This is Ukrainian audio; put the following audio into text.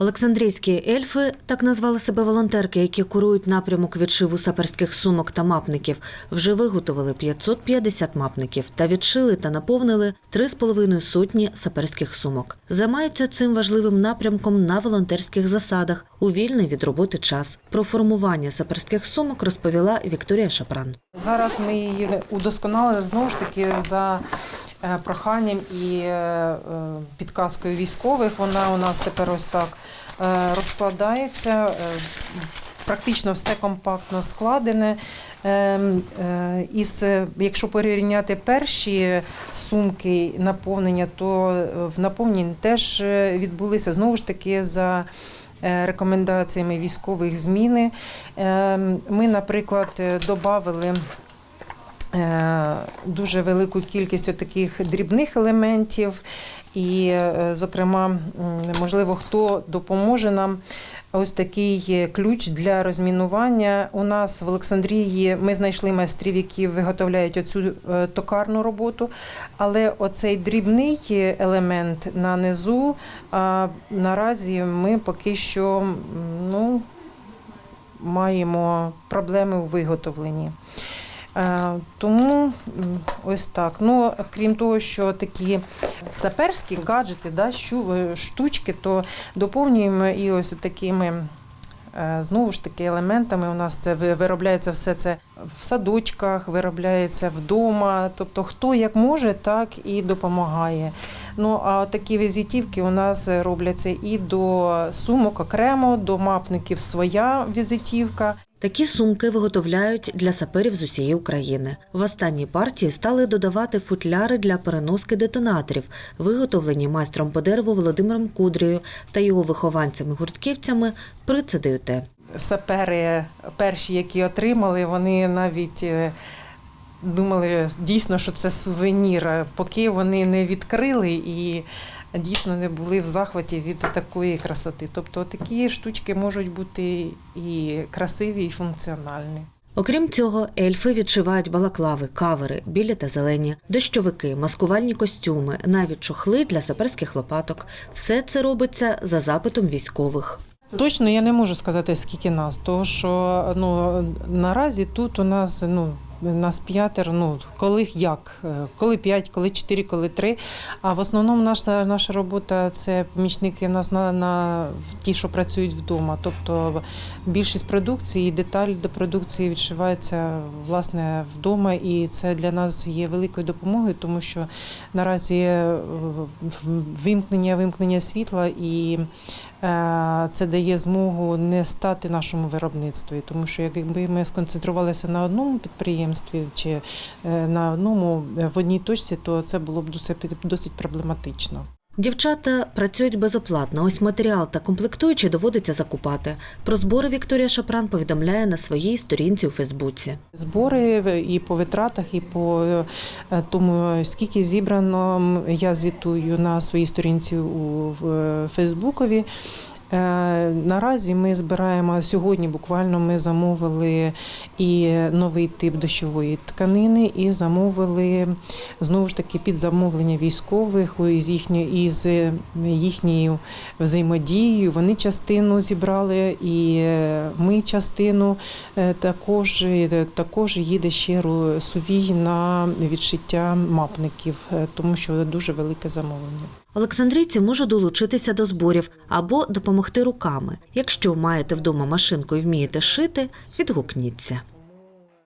Олександрійські ельфи так назвали себе волонтерки, які курують напрямок відшиву саперських сумок та мапників. Вже виготовили 550 мапників та відшили та наповнили 3,5 сотні саперських сумок. Займаються цим важливим напрямком на волонтерських засадах у вільний від роботи час. Про формування саперських сумок розповіла Вікторія Шапран. Зараз ми її удосконалили знову ж таки за проханням і е, е, підказкою військових. Вона у нас тепер ось так е, розкладається. е, Практично все компактно складене. Е, е, Із, е, якщо порівняти перші сумки наповнення, то е, в наповненні теж е, відбулися знову ж таки за е, рекомендаціями військових зміни. Е, Ми, наприклад, додали дуже велику кількість таких дрібних елементів. І, е, зокрема, можливо, хто допоможе нам. Ось такий ключ для розмінування. У нас в Олександрії ми знайшли майстрів, які виготовляють оцю е, токарну роботу. Але оцей дрібний елемент на низу наразі ми поки що ну, маємо проблеми у виготовленні. Е, Тому ось так. Ну, крім того, що такі саперські гаджети, да, е, штучки, то доповнюємо і ось такими. е, Знову ж таки, елементами у нас це виробляється все це в садочках, виробляється вдома. Тобто, хто як може, так і допомагає. Ну а такі візитівки у нас робляться і до сумок окремо, до мапників своя візитівка. Такі сумки виготовляють для саперів з усієї України. В останній партії стали додавати футляри для переноски детонаторів, виготовлені майстром по дереву Володимиром Кудрією та його вихованцями-гуртківцями при ЦДЮТ. сапери перші, які отримали, вони навіть е, думали дійсно, що це сувенір, поки вони не відкрили і дійсно не були в захваті від такої красоти. Тобто такі штучки можуть бути і красиві, і функціональні. Окрім цього, ельфи відшивають балаклави, кавери, білі та зелені, дощовики, маскувальні костюми, навіть чохли для саперських лопаток. Все це робиться за запитом військових. Точно я не можу сказати, скільки нас, тому що ну, наразі тут у нас ну, нас п'ятеро, ну коли як, е, коли п'ять, коли чотири, коли три. А в основному наша, наша робота це помічники в нас на, на ті, що працюють вдома. Тобто більшість продукції, деталі до продукції відшиваються власне вдома, і це для нас є великою допомогою, тому що наразі е, вимкнення, вимкнення світла і Е, це дає змогу не стати нашому виробництві, тому що якби ми сконцентрувалися на одному підприємстві чи е, на одному е, в одній точці, то це було б досить проблематично. Дівчата працюють безоплатно. Ось матеріал та комплектуючі доводиться закупати. Про збори Вікторія Шапран повідомляє на своїй сторінці у Фейсбуці. Збори і по витратах, і по е, тому, скільки зібрано, я звітую на своїй сторінці у е, Фейсбукові. Е, Наразі ми збираємо сьогодні. Буквально ми замовили і новий тип дощової тканини, і замовили знову ж таки під замовлення військових із їхньою із їхньою взаємодією. Вони частину зібрали, і ми частину Е, Також, е, також їде ще сувій на відшиття мапників, тому що дуже велике замовлення. Олександрійці можуть долучитися до зборів або допомогти руками. Якщо маєте вдома машинку і вмієте шити, відгукніться.